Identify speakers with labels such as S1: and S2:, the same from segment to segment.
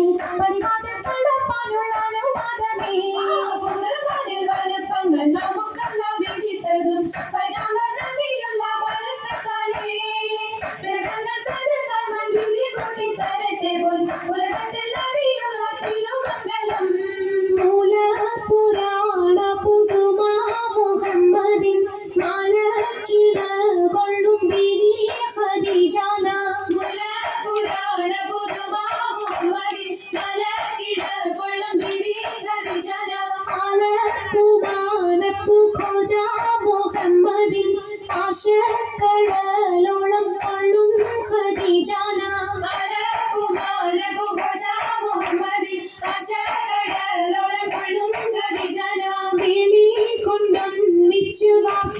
S1: Come on! money. you.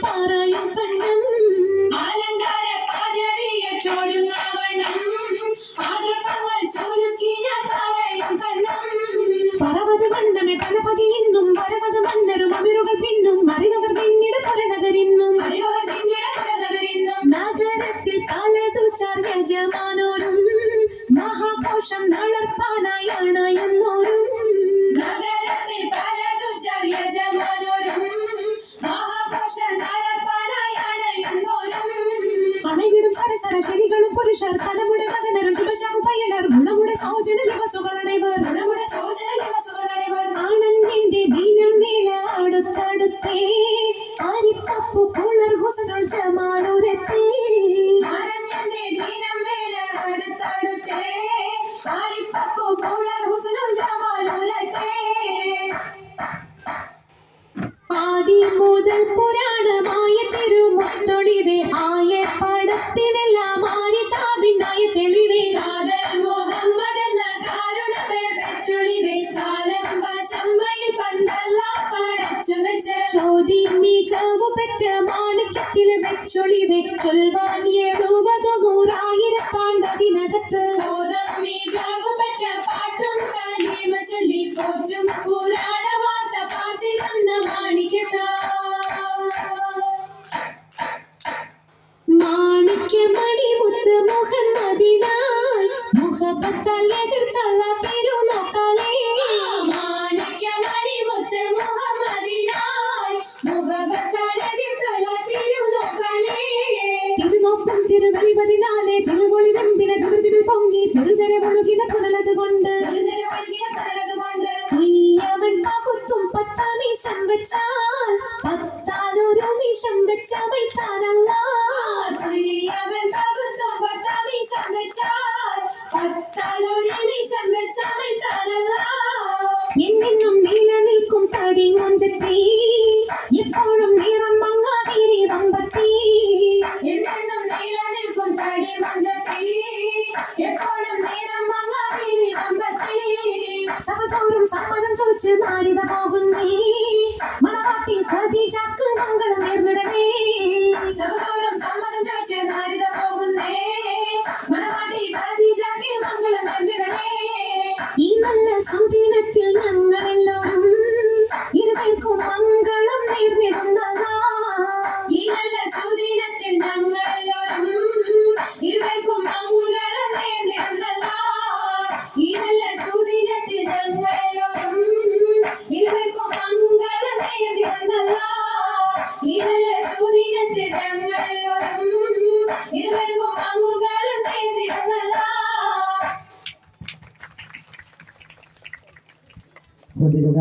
S1: ചുരുക്കി ഞാൻ
S2: അലങ്കാര പദവിയെ ചോടുന്ന വണ്ണം ആദർപ്പങ്ങൾ ചുരുക്കി ഞാൻ പറയും കണ്ണം.
S1: പറവത് വണ്ണമെ പലപതി ഇന്നും വരവത് മന്നരും അമിരുകൾ പിന്നും അറിവർ പിന്നിട പരനകരിന്നും
S2: അറിവർ തിന്നിടകരനഗരിന്നും
S1: നഗരത്തിൽ പലതു ചർയജമാനോരും മഹാഘോഷം നളർപ്പാനായി അണയുന്നോരും അണവിടും புருஷர் தனமுட പുരുഷർ തലമുടെ பயனர் ശുഭശാപു சௌஜன ഗുണമുടെ സൗജന குணமுட
S2: നമ്മുടെ സൗജന ദിവസങ്ങളണിവർ
S1: ആനന്ദിന്റെ ദിനം மேல அடுத்தடுத்தே ആരിപ്പപ്പു പുളർ ஹுசனுள் ജമാനൂരത്തേ
S2: ആനന്ദന്റെ ദീനം വേല അടുത്തടുത്തേ. ആരിപ്പപ്പു കൂളർ ഹുസനും ജമാലുലത്തേ
S1: ആദി മുതൽ പുരാണമായ തിരുമുത്തൊളിവേ ആയ പടപ്പിനെല്ലാം ചോതി മികവു പെറ്റ മാണിക്യത്തിൽ വെച്ചൊളി ചൊൽവാൻ എഴുപതു നൂറായിരത്താണ്ടതിനകത്ത്
S2: ബോധം മികവ് പറ്റ പാട്ടും കലീമ ചൊല്ലി പോറ്റും. പുരാണ വാർത്ത പാത്തിരുന്ന മാണിക്കത്താ
S1: മാണിക്യമണി മുത്ത് മുഹമ്മദിനായി മുഹബത്താൽ പൊങ്ങി തിരുതര മുഴുകിന പുനലതുകൊണ്ട് തുല്യവൻ പകുത്തും പത്താം മീശം വെച്ചാൽ പത്താനൊരു മീശം വെച്ച വൈത്താനല്ല
S2: തുല്യവൻ
S1: ഞാനിത പോകുന്നേ മണവാട്ടി കതി ചാക്ക് മംഗൾ നേർന്നിടണേ.
S2: സർവതോരം സമ്മതം ചോദിച്ച് ഞാനിത പോകുന്നേ. മണവാട്ടി കതി ചാക്ക് മംഗൾ നേർന്നിടണേ.
S1: ഈ നല്ല സുദിനത്തിൽ ഞങ്ങളെല്ലാം
S2: അനുദിനത്തിൽ ഞങ്ങളെല്ലോരും ഇരുവർക്കും മംഗളം ചെയ്തിരുന്നല്ല
S3: ശ്രദ്ധിക്കുക